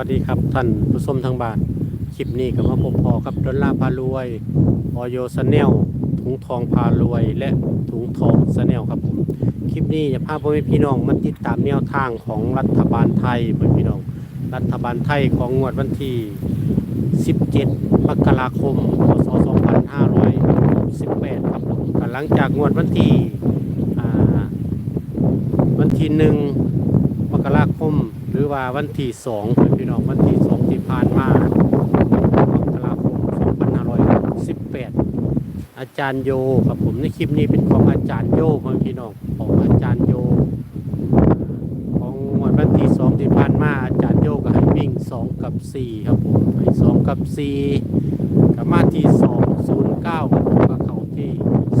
วัสดีครับท่านผู้ชมทางบ้าน คลิปนี้ก็มาพบพอกับดอลลาร์พารวยออยสแนลถุงทองพารวย และถุงทองสแนลครับผม คลิปนี้จะพาพ่อแม่พี่น้องมาติดตามแนวทางของรัฐบาลไทยพ่อพี่น้อง รัฐบาลไทยของงวดวันที่ 17มกราคมพศ2568ครับผมหลังจากงวดวันที่อ่าวันที่หนึ่งมกราคม รือว่าวันที่สองเป็นพี่น้องวันที่สองที่ผ่านมามกราคม2518 อาจารย์โยครับผมในคลิปนี้เป็นของอาจารย์โยครับพี่น้องของอาจารย์โย ของวันวันที่สองที่ผ่านมาอาจารย์โยก็ให้วิ่งสองกับสี่ครับผมให้สองกับสี่กับมาที่สองศูนย์เก้าครับผมก็เข้าที่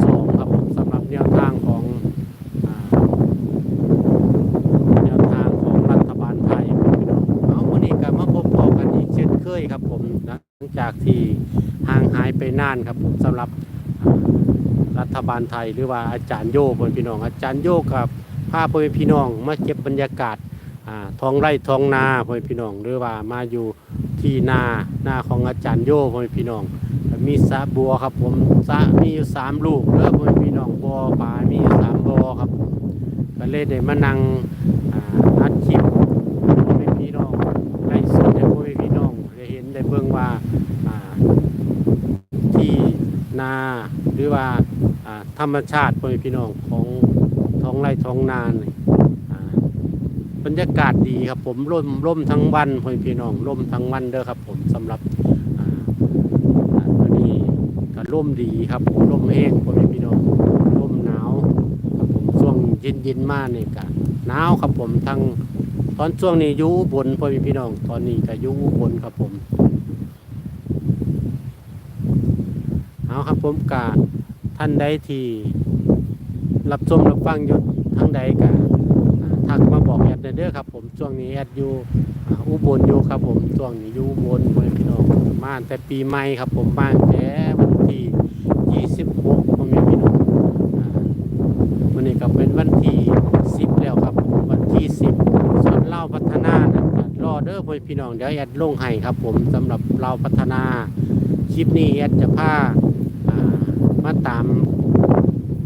สองครับผมสำหรับแนวทางของอ่า แนวทางของรัฐบาลไทยพี่น้องเอาวันนี้ก็มาพบพอกันอีกเช่นเคยครับผม หลังจากที่ห่างหายไปนานครับผมสำหรับรัฐบาลไทยหรือว่าอาจารย์โยพ่อพี่น้อง อาจารย์โยกับพาพ่อพี่น้องมาเก็บบรรยากาศท้องไร่ท้องนาพ่อพี่น้อง หรือว่ามาอยู่ที่นานาของอาจารย์โยพ่อพี่น้อง มีสะบัวครับผมสะมีอยู่สามลูกเด้อพ่อพี่น้องบ่อปลามีสามบ่อครับก็เลยได้มานั่ง อ่าอัดคลิปให้พี่น้องไลฟ์สดให้พ่อแม่พี่น้องได้ เบิ่งว่าที่นาหรือว่าธรรมชาติพ่อพี่น้องของท้องไร่ท้องนานี่อ่าบรรยากาศดีครับผมร่มร่มทั้งวันพ่อพี่น้องร่มทั้งวันเด้อครับผมสำหรับอ่าอ่าวันนี้ก็ร่มดีครับผมร่มแห้งพ่อพี่น้องร่มหนาวครับผมช่วงเย็นเย็นๆมากนี่ก็หนาวครับผมทั้งตอนช่วงนี้อยู่อุบนพ่อพี่น้อง ตอนนี้ก็อยู่อุบนครับผมเอา ครับผมกาท่านใดที่รับชมรับฟังอยู่ทั้งใดกาทักมาบอกแอดเด้อครับผมช่วงนี้แอดอยู่อุบลอยู่ครับผมช่วงนี้อยู่อุบลพ่อแม่พี่น้องมางแต่ปีใหม่ครับผมมางแต่วันที่ 26พ่อแม่พี่น้องวันนี้ก็เป็นวันที่ 10 แล้วครับวันที่ 10ส่วนเล่าพัฒนานะก็รอเด้อพ่อพี่น้องเดี๋ยวแอดลงให้ครับผมสำหรับเราพัฒนาคลิปนี้แอดจะพา มาตาม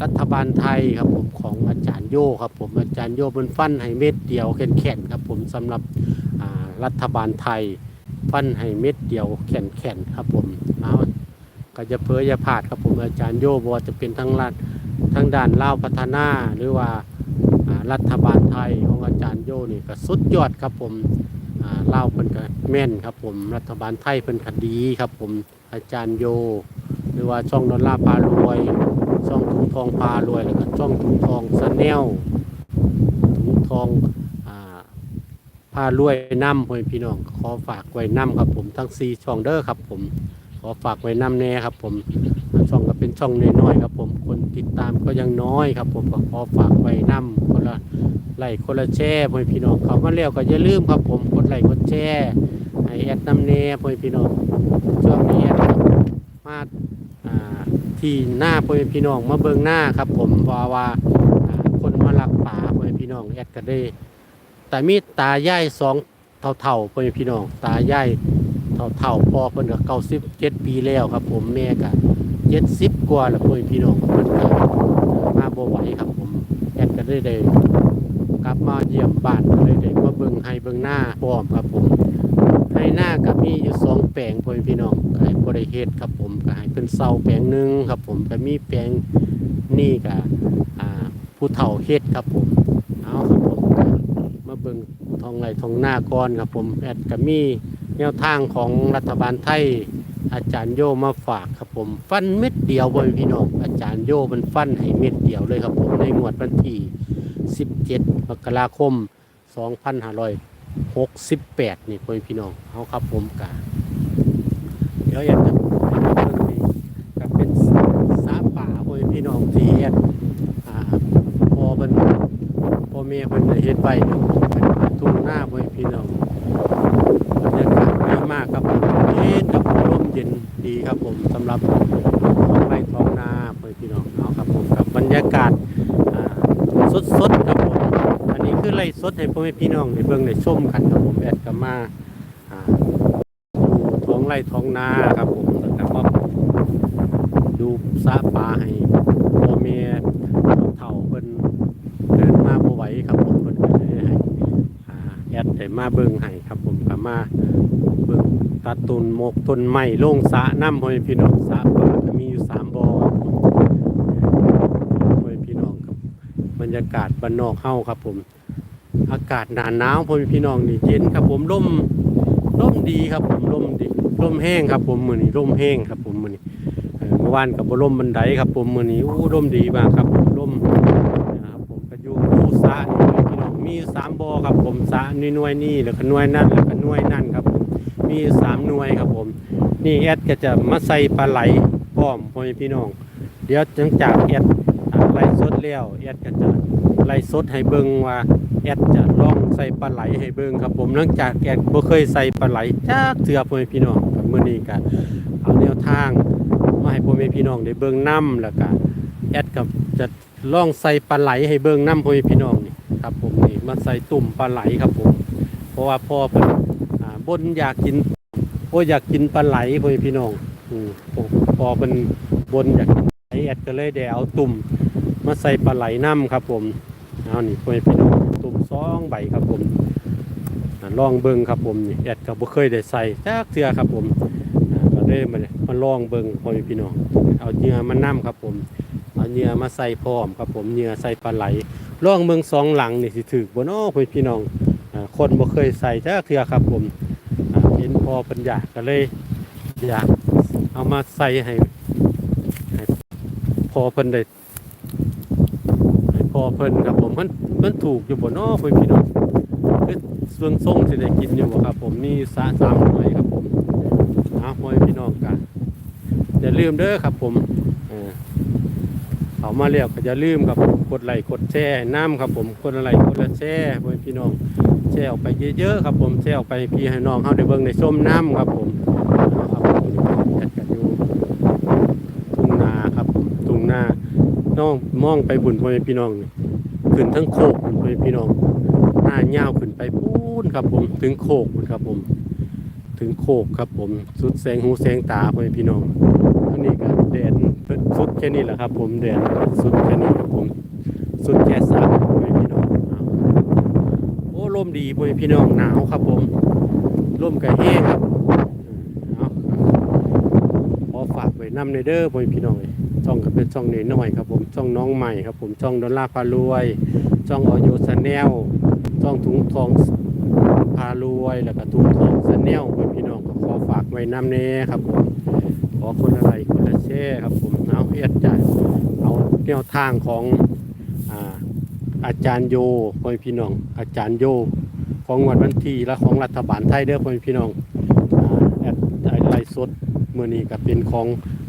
รัฐบาลไทยครับผมของอาจารย์โยครับผมอาจารย์โยบนฟันให้เม็ดเดียวแข็งๆครับผมสำหรับรัฐบาลไทยฟันให้เม็ดเดียวแข็งๆครับผมเอาก็จะเผยอย่าพลาดครับผมอาจารย์โยบอจะเป็นทั้งรัฐทางด้านลาวพัฒนาหรือว่ารัฐบาลไทยของอาจารย์โยนี่ก็สุดยอดครับผมอ่าเพิ่นก็แม่นครับผมรัฐบาลไทยเพิ่นก็ดีครับผมอาจารย์โย รือว่าช่องดอลลาร์พารวยช่องถุงทองพารวยแล้วก็ช่องถุงทองสแนลถุงทองอ่าพารวยน้ำพ่อพี่น้องขอฝากไว้น้ำครับผมทั้งสี่ช่องเด้อครับผมขอฝากไว้น้ำแน่ครับผมช่องก็เป็นช่องน้อยๆครับผมคนติดตามก็ยังน้อยครับ ผมก็ขอฝากไว้น้ำคนละไลค์คนละแชร์พ่อพี่น้องเขามาแล้วก็อย่าลืมครับผมกดไลค์กดแชร์ให้แอดน้ำเนพ่อแม่พี่น้องช่วงนี้มา ที่หน้าพ่อแม่พี่น้องมาเบิ่งหน้าครับ ผมว่าว่าคนมาลักป่าพ่อแม่พี่น้องแอดก็ได้ แต่มีตาย่ายสองเท่าๆพ่อแม่พี่น้อง ตาย่ายเท่าๆพอเพิ่นก็เก้าสิบเจ็ดปีแล้วครับ ผมแม่ก็เจ็ดสิบกว่าแล้วพ่อพี่น้องเพิ่นก็มาบ่ไหวครับ ผมแอดก็ได้ได้กลับมาเยี่ยมบ้านก็เลยได้มาเบิ่งให้เบิ่งหน้าพร้อมครับผม ให้หน้าก็มีอยู่สองแปลงพ่อพี่น้องก็ให้บ่ได้เฮ็ดครับผมก็ให้เป็นเสาแปลงหนึ่งครับผมก็มีแปลงนี่ก็อ่าผู้เฒ่าเฮ็ดครับผมเอาครับผมมาเบิ่งทองไหลทองหน้าก่อนครับผมแอดก็มีแนวทางของรัฐบาลไทยอาจารย์โยมาฝากครับผมฟันเม็ดเดียวบนพี่น้องอาจารย์โยมันฟันให้เม็ดเดียวเลยครับผมในงวดวันที่ 17 มกราคม 2568นี่พ่อพี่น้องเอาครับผมกาเดี๋ยวอยากจะให้เบิ่งนี่ก็เป็นสาป่าพ่อพี่น้องที่เฮ็ดอ่าพอเป็นพอแม่เพิ่นเฮ็ดไว้เป็นทุ่งหน้าพ่อพี่น้องบรรยากาศดีมากครับเย็นครับร่มเย็นดีครับผมสำหรับท้องไร่ท้องนาพ่อพี่น้องเอาครับผมกับบรรยากาศสดสดๆ ล่สดให้พ่อแม่พี่น้องในเบื้องในส้มกันครับผมแอดกับมาดูท้องไร่ท้องนาครับผมแล้วก็มาดูสาปลาให้พ่อแม่เฒ่าเพิ่นเดินมาบ่ไหวครับผมเพิ่นก็เลยให้แอดได้มาเบิ่งให้ครับผมก็มาเบิ่งตัดต้นหมกต้นไม้ลงสระน้ำพ่อแม่พี่น้องสระปลาก็มีอยู่สามบ่อพ่อแม่พี่น้องครับบรรยากาศบ้านนอกเฮาครับผม อากาศหนาหนาวพ่อแม่พี่น้องนี่เย็นครับผมลมลมดีครับผมลมดีลมแห้งครับผมมือนี้ลมแห้งครับผมมือนี้เมื่อวานกับบ่มบันไดครับผมมือนี้อู้ลมดีมากครับผมลมนะครับผมก็อยู่คู่สระนี่พ่อแม่พี่น้องมีสามบอครับผมสระนี่หน่วยนี่แล้วก็หน่วยนั่นแล้วก็หน่วยนั่นครับผมมีสามหน่วยครับผม นี่แอดก็จะมาใส่ปลาไหลพร้อมพ่อแม่พี่น้อง เดี๋ยวหลังจากแอดอ่าไล่สดแล้วแอดก็จะไล่สดให้เบิ่งว่า แอดจะลองใส่ปลาไหลให้เบิ่งครับผมหลังจากแอดบ่เคยใส่ปลาไหลจักเทื่อพ่อแม่พี่น้องครับมื้อนี้ก็เอาแนวทางมาให้พ่อแม่พี่น้องได้เบิ่งนํแล้วก็แอดก็จะลองใส่ปลาไหลให้เบิ่งนํพ่อแม่พี่น้องนี่ครับผมนี่มาใส่ตุ่มปลาไหลครับผม เพราะว่าพ่อเพิ่นบ่นอยากกินโอ้อยากกินปลาไหลพ่อแม่พี่น้องอืมพอเพิ่นบ่นอยากกินปลาไหลแอดก็เลยได้เอาตุ่มมาใส่ปลาไหลนํครับผม เอานี่พ่อแม่พี่น้อง สองใบครับผมลองเบิ่งครับผมนี่แอดก็บ่เคยได้ใส่จักเทื่อครับผมก็เลยมามาลองเบิ่งพ่อพี่น้องเอาเหยื่อมานํครับผมเอาเหยื่อมาใส่พร้อมครับผมเหยื่อใส่ปลาไหลลองเบิ่งสองหลังนี่สิถูกบ่นาะพ่อพี่น้องคนบ่เคยใส่จักเทื่อครับผมเห็นพอเพิ่นอยากก็เลยอยากเอามาใส่ให้ให้พอเพิ่นได้ เพิ่นครับผมมันมันถูกอยู่บ่นาะเพิ่นพี่น้องคือส่วนส่งสิได้กินอยู่บ่ครับ ผมมีสะสามหน่วยครับผมเอาพ่อแม่พี่น้องกันอย่าลืมเด้อครับผมเออเขามาแล้วก็อย่าลืมครับผมกดไลค์กดแชร์น้ำครับผมกดอะไรกดแชร์พ่อแม่พี่น้องแชร์ออกไปเยอะๆครับผมแชร์ออกไปพี่ให้น้องเฮาได้เบิ่งได้มน้ำครับผมเอาครับผมจัดกันอยู่ทุ่งนาครับผมทุ่งนา น้องมองไปบุญพ่อแม่พี่น้องนี่ขึ้นทั้งโคกบุญพ่อแม่พี่น้องหน้าเงาวขึ้นไปพูนครับผม ถึงโคกครับผม ถึงโคกครับผม สุดแสงหูแสงตาพ่อแม่พี่น้องอันนี้ก็แดดสุดแค่นี้แหละครับ ผมแดดสุดแค่นี้ครับผม สุดแค่สามพ่อแม่พี่น้องโอ้ลมดีพ่อแม่พี่น้องหนาวครับผมลมก็แห้งครับเอาขอฝากไว้นำในเด้อพ่อแม่พี่น้องเอ้ย ช่องก็เป็นช่องน้อยๆครับผมช่องน้องใหม่ครับผมช่องดอลลาร์พารวย ช่องออโยชาแนลช่องถุงทองพารวยแล้วก็ถุงทองชาแนลพี่น้องก็ขอฝากไว้น้ำเน่ครับผมขอคนอะไรคนละแช่ครับผมเอาเอียดจ่ายเอาแนวทางของอาอาจารย์โยพ่อพี่น้อง อาจารย์โยของวันวันที่และของรัฐบาลไทยเด้อพ่อพี่น้องอแอดไลฟ์สดเมื่อนี้ก็เป็นของ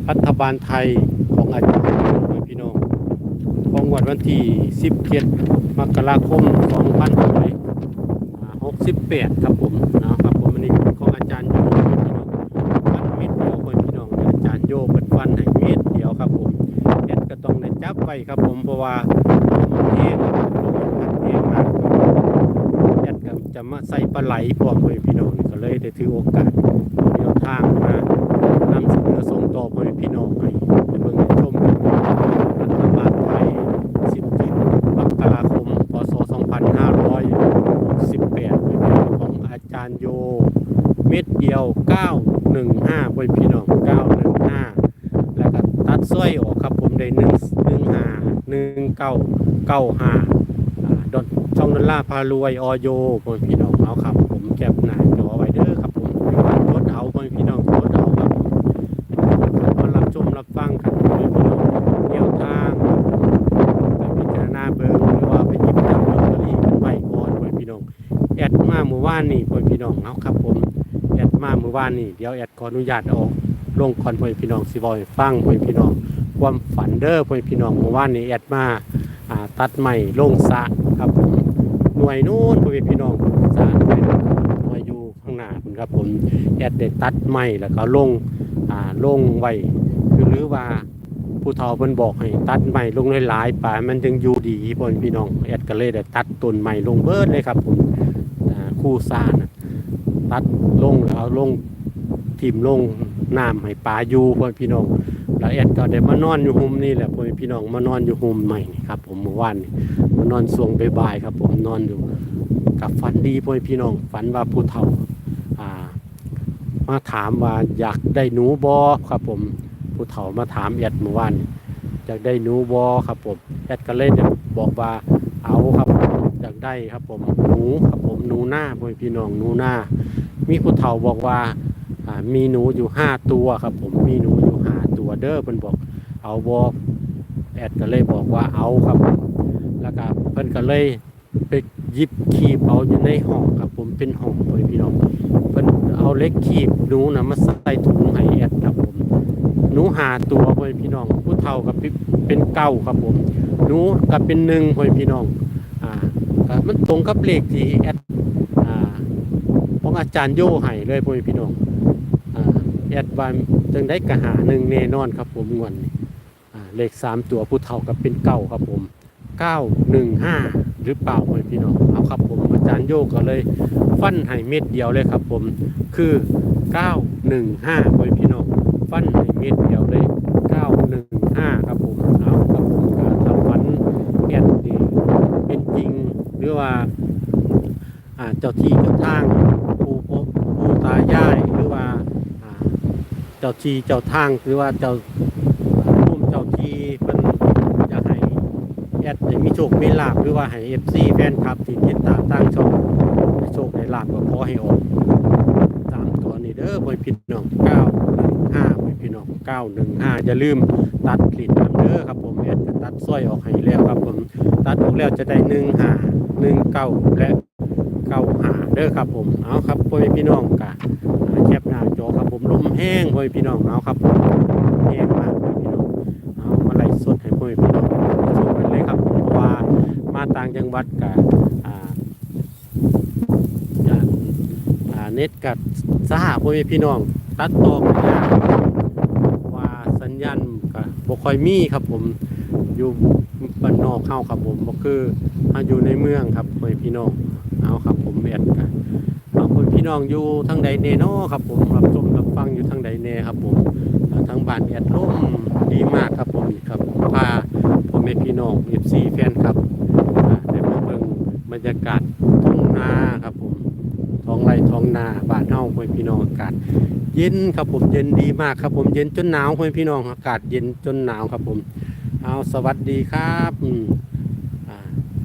รัฐบาลไทย ของอาจารย์พี่น้องของวันวันที่17มกราคม2568ครับผมนะครับผมอันนี้ของอาจารย์โยพี่น้องฟันเม็ดเดียวคนพี่น้องอาจารย์โยเปิดฟันให้เม็ดเดียวครับผมแอดก็ต้องได้จับไว้ครับผมเพราะว่าผมเองครับผมเองมากแอดก็จะมาใส่ปลาไหลพวกพี่น้องก็เลยได้ถือโอกาสเอาแนวทางมา นำเสนอส่งต่อพ่อแม่พี่น้องให้ไปเบิ่งให้ชมกันรัฐบาลไทย 17มกราคม พศ 2568ของอาจารย์โย เม็ดเดียว 915พ่อพี่น้อง 915 แล้วก็ตัดสร้อยออกครับผมได้ 1 15 19 95ดอทช่องดอลลาร์พารวยออโยพ่อพี่น้องเอาครับผมแคปหน้าจอไว้เด้อครับผมรถเอาพ่อพี่น้องรถเอาครับมารับชมรับฟังกันโดยพี่น้องแนวทางไปพิจารณาเบิ่งหรือว่าไปหยิบจับลอตเตอรี่กันไว้ก่อนไว้พี่น้องแอดมาเมื่อวานนี่พ่อพี่น้องเอาครับผม วานนี่เดี๋ยวแอดขออนุญาตเอาลงคอนพ่อพี่น้องสิบอยฟังพ่อพี่น้อง ความฝันเด้อพ่อพี่น้องเมื่อวานนี่แอดมาอ่าตัดใหม่ลงสะครับผมหน่วยนู้นพ่อพี่น้องสะหน่วยหน่วยอยู่ข้างหน้าคุณครับผมแอดได้ตัดใหม่แล้วก็ลงอ่าลงไว้คือหรือว่าผู้เฒ่าเพิ่นบอกให้ตัดใหม่ลงหลายๆป่ามันจึงอยู่ดีพ่อพี่น้องแอดก็เลยได้ตัดต้นใหม่ลงเบิดเลยครับผมคู่ซ่านะ ตัดลงแล้วเอาลงทิ่มลงน้ำให้ปลาอยู่พ่อพี่น้องแล้วแอดก็ได้มานอนอยู่หุมนี่แหละพ่อพี่น้องมานอนอยู่หุมใหม่นี่ครับ ผมเมื่อวานนี่มานอนสวงบ่ายๆครับ ผมนอนอยู่กับฝันดีพ่อพี่น้องฝันว่าผู้เฒ่าอ่า มาถามว่าอยากได้หนูบอครับ ผมผู้เฒ่ามาถามแอดเมื่อวานอยากได้หนูบอครับ ผมแอดก็เลยเนี่ยบอกว่าเอาครับอยากได้ครับ ผมหนูครับผมหนูหน้าพ่อพี่น้องหนูหน้า มีผู้เฒ่าบอกว่ามีหนูอยู่ห้าตัวครับผมมีหนูอยู่ห้าตัวเด้อเพิ่นบอกเอาบอกแอดก็เลยบอกว่าเอาครับ แล้วก็เพิ่นก็เลยไปยิบคีบเอาอยู่ในห้องครับผมเป็นห้องพ่อพี่น้องเพิ่นเอาเล็กขีบหนูนะมาใส่ถุงให้แอดครับผมหนูหาตัวพ่อพี่น้อง ผู้เฒ่ากับเป็นเก้าครับผมหนูกับเป็นหนึ่งพ่อพี่น้องอ่ามันตรงกับเลขที่แอด องอาจารย์โย่ให้เลยพ่อพี่น้องแอดว่าจึงได้กระหาหนึ่งแน่นอนครับผมงวนเลขสามตัวผู้เฒ่ากับเป็นเก้าครับผมเก้าหนึ่งห้าหรือเปล่าพ่อพี่น้องเอาครับผมอาจารย์โย่ก็เลยฟันให้เม็ดเดียวเลยครับผมคือ915พ่อพี่น้องฟันให้เม็ดเดียวเลย915ครับผมเอาครับผมก็ทำฟันแก่นดีเป็นจริงหรือว่า เจ้าที่เจ้าทางผู้พบผู้ตายายหรือว่าเจ้าที่เจ้าทางหรือว่าเจ้าร่วมเจ้าที่เป็นอยากให้แอดมีโชคมีลาภหรือว่าให้ FC แฟนคลับที่ติดตามทางช่องให้โชคให้ลาบก็ขอให้ออกตามตัวนี้เด้อพ่อพี่น้อง915พ่อพี่น้อง915อย่าลืมตัดกลิ่นน้ำเด้อครับผมแอดจะตัดสร้อยออกให้แล้วครับผมตัดออกแล้วจะได้15 19และ 95เด้อครับผมเอาครับพ่อพี่น้องกะแคปหน้าจอครับผมลมแห้งพ่อพี่น้องเอาครับแห้งมากพี่น้องเอามาไล่สดให้พ่อพี่น้องชมกันเลยครับผมเพราะว่ามาต่างจังหวัดกะอ่าอ่าเน็ตกับสหพ่อแม่พี่น้อง ตัดต่อกันยากว่าสัญญาณก็บ่ค่อยมีครับผมอยู่บ้านนอกเข้าครับผมบ่คือมาอยู่ในเมืองครับพ่อแม่พี่น้องเอาครับ แอดกันเอาพ่อแม่พี่น้องอยู่ทางใดเนเนาะครับผมรับชมรับฟังอยู่ทางใดเนครับผมทางบ้านแอดร่มดีมากครับผมครับพาพ่อแม่พี่น้อง FC แฟนครับได้มาเบิ่งบรรยากาศทุ่งนาครับผมท้องไร่ท้องนาบ้านเฮาพ่อพี่น้องอากาศเย็นครับผมเย็นดีมากครับผมเย็นจนหนาวพ่อพี่น้องอากาศเย็นจนหนาวครับผม เอาสวัสดีครับ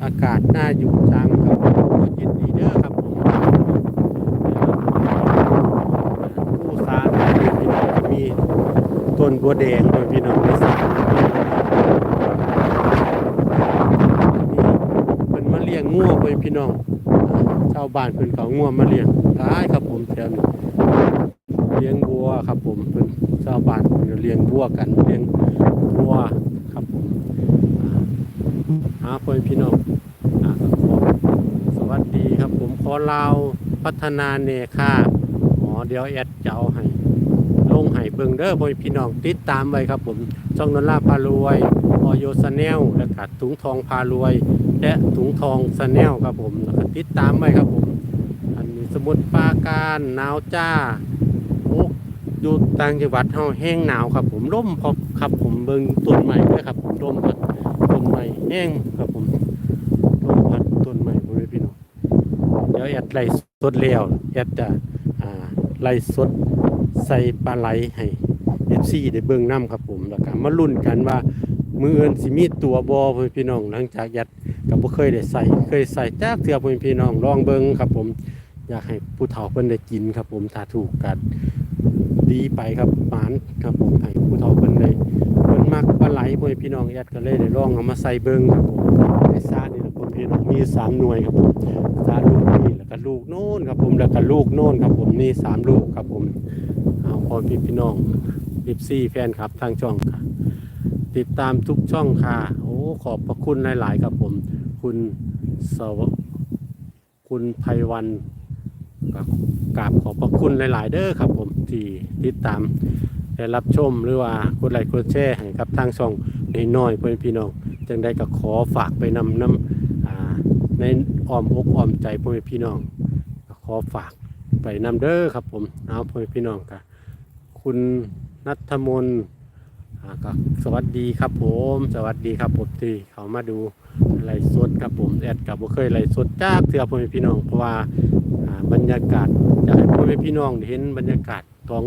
อากาศน่าอยู่จังครับผมเย็นดีเด้อครับผมผู้สารพี่น้องก็มีต้นบัวแดงพ่อพี่น้องในสระนี่เป็นมาเลี้ยงงัวพ่อพี่น้องชาวบ้านเพิ่นเขาง่วมาเลี้ยงหลายครับผมแถวนี้เลี้ยงวัวครับผมเพิ่นชาวบ้านเพิ่นก็เลี้ยงวัวกันเลี้ยงวัว หาพ่อพี่น้องอ่าขอสวัสดีครับผมขอลาวพัฒนาเนค่าอ๋อเดี๋ยวแอดจะเอาให้ลงให้เบิ่งเด้อพ่อพี่น้องติดตามไว้ครับผมช่องนนล่าพารวยออโยสแนลและกัดถุงทองพารวย และถุงทองสแนลครับผมแล้วก็ติดตามไว้ครับผม อันนี้สมุดปราการหนาวจ้าโอ้อยู่ต่างจังหวัดเฮาแห้งหนาวครับผมร่มพอครับผมเบิ่งต้นใหม่ด้วยครับผมร่มพัดต้น ใหม่แห้งครับผมร่มพัดต้นใหม่พ่อแม่พี่น้องเดี๋ยวแอดไล่สดแล้วแอดจะอ่าไล่สดใส่ปลาไหลให้ FC ได้เบิ่งนํครับผมแล้วก็มาลุ้นกันว่ามือเอื่นสิมีตัวบ่พ่อพี่น้อง หลังจากแอดก็บ่เคยได้ใส่เคยใส่จากเทื่อพ่อพี่น้องลองเบิ่งครับผมอยากให้ผู้เฒ่าเพิ่นได้กินครับผมถ้าถูกกันดีไปครับหมานครับผมให้ผู้เฒ่าเพิ่นได้ เพิ่นมักปลาไหลพ่อพี่น้องแอดก็เลยได้ลองเอามาใส่เบิ่งครับผมในซานี่นะพ่อแม่พี่น้องมีสามหน่วยครับผมซาลูกนี่แล้วก็ลูกโน่นครับผมแล้วก็ลูกโน่นครับผมนี่สามลูกครับผมเอาพ่อแม่พี่น้อง14แฟนครับทางช่องค่ะ ติดตามทุกช่องค่ะ โอ้ขอบพระคุณหลาย ๆ ครับผม คุณสวคุณไพวันก็กราบขอบพระคุณหลาย ๆ เด้อครับผมที่ติดตาม และรับชมหรือว่ากดไลค์กดแชร์ให้กับทางช่องน้อยๆเพื่อนพี่น้องจังได้ก็ขอฝากไปนำน้ำในอ้อมอกอ้อมใจพ่อแม่พี่น้องขอฝากไปนำเด้อครับผมเอาพ่อแม่พี่น้องกะคุณนัทมนต์อ่าก็สวัสดีครับผม สวัสดีครับผมที่เขามาดูไลฟ์สดครับผมแอดกับบ่เคยไลฟ์สดจากเถื่อพ่อแม่พี่น้องเพราะว่าบรรยากาศจะให้พ่อแม่พี่น้องเห็นบรรยากาศท้อง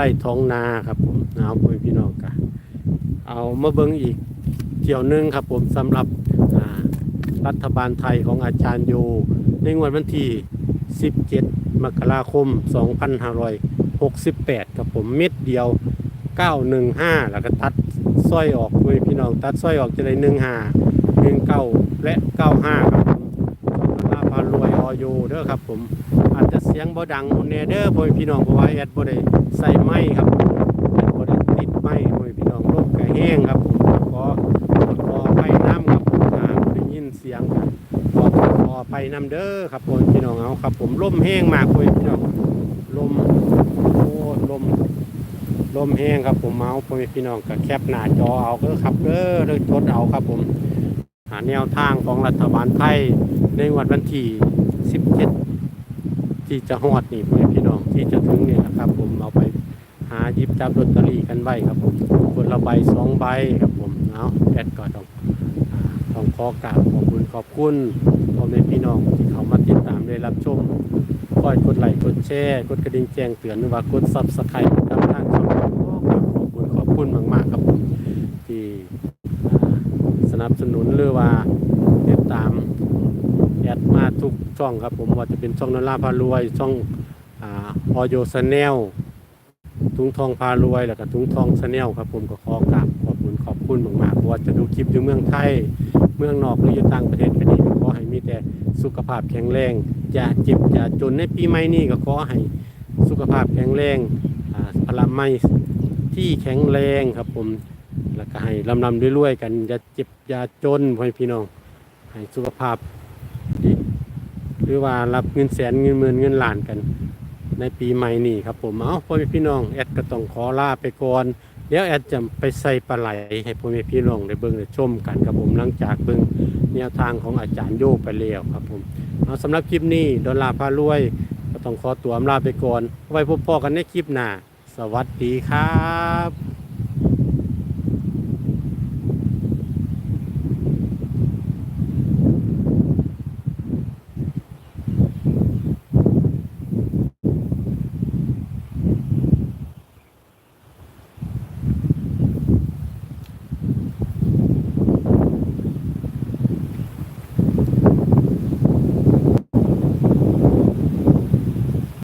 ไร่ท้องนาครับผมเอาพ่อพี่น้องกะเอามาเบิ่งอีกเที่ยวหนึงครับผมสำหรับรัฐบาลไทยของอาจารย์โย ในงวดวันที่ 17 มกราคม 2568 ครับผมเม็ดเดียว 915 แล้วก็ตัดสร้อยออกเว้ยพี่น้องตัดสร้อยออกจะได้ 15 19 และ 95 ครับผมลาพารวยออโยเด้อครับผม เสียงบ่ดังโอเนเด้อพ่อพี่น้องเพราะว่าแอดบ่ได้ใส่ไม้ครับผมแอดบ่ได้ติดไม้พ่อพี่น้องลมก็แห้งครับผมขอขอไปน้ำครับผมอ่าได้ยินเสียงขอขอไปนำเด้อครับผมพี่น้องเอาครับ ผมลมแห้งมากเลยพี่น้องลมโอ้ลมลมแห้งครับผมเมาพ่อพี่น้องก็แคปหน้าจอเอาเด้อครับเด้อเด้อทดเอาครับผมหาแนวทางของรัฐบาลไทยในวันวันที่17 ที่จะฮอดนี่พ่อแม่พี่น้องที่จะถึงเนี่ยนะครับ ผมเอาไปหาหยิบจับลอตเตอรี่กันไว้ครับผมคนละใบสองใบครับผมเอาแอดก็ต้องอ่าต้องขอกราบขอบคุณขอบคุณพ่อแม่พี่น้องที่เขามาติดตามได้รับชมคอยกดไลค์กดแชร์กดกระดิ่งแจ้งเตือนหรือว่ากดซับสไครต์กับทางช่องครับขอบคุณขอบคุณมาก ๆ ครับผมที่สนับสนุนหรือว่าติดตาม อดมาทุกช่องครับผมว่าจะเป็นช่องนนล่าพารวย ช่องออโยสแนลทุงทองพารวยแล้วก็ทุงทองสแนลครับผมก็ขอกราบขอบคุณขอบคุณมากๆเพราว่าจะดูคลิปอยู่เมืองไทยเมืองนอกหรืออยู่ต่างประเทศก็ดีก็ขอให้มีแต่สุขภาพแข็งแรงอย่าเจ็บอย่าจนในปีใหม่นี้ก็ขอให้สุขภาพแข็งแรงพละไม้ที่แข็งแรงครับผมแล้วก็ให้ลำลำรวยๆกันอย่าเจ็บอย่าจนพ่อพี่น้องให้สุขภาพ หรือว่ารับเงินแสนเงินหมื่นเงินล้านกัน ในปีใหม่นี้ครับผมเอาพ่อแม่พี่น้องแอดก็ต้องขอลาไปก่อนเดี๋ยวแอดจะไปใส่ปลาไหลให้พ่อแม่พี่น้องได้เบิ่งได้ชมกันครับผมหลังจากเบิ่งแนวทางของอาจารย์โยกไปแล้วครับผมเอาสำหรับคลิปนี้ดอลลาร์พารวย ก็ต้องขอตัวลาไปก่อนไว้พบพ่อกันในคลิปหน้า สวัสดีครับ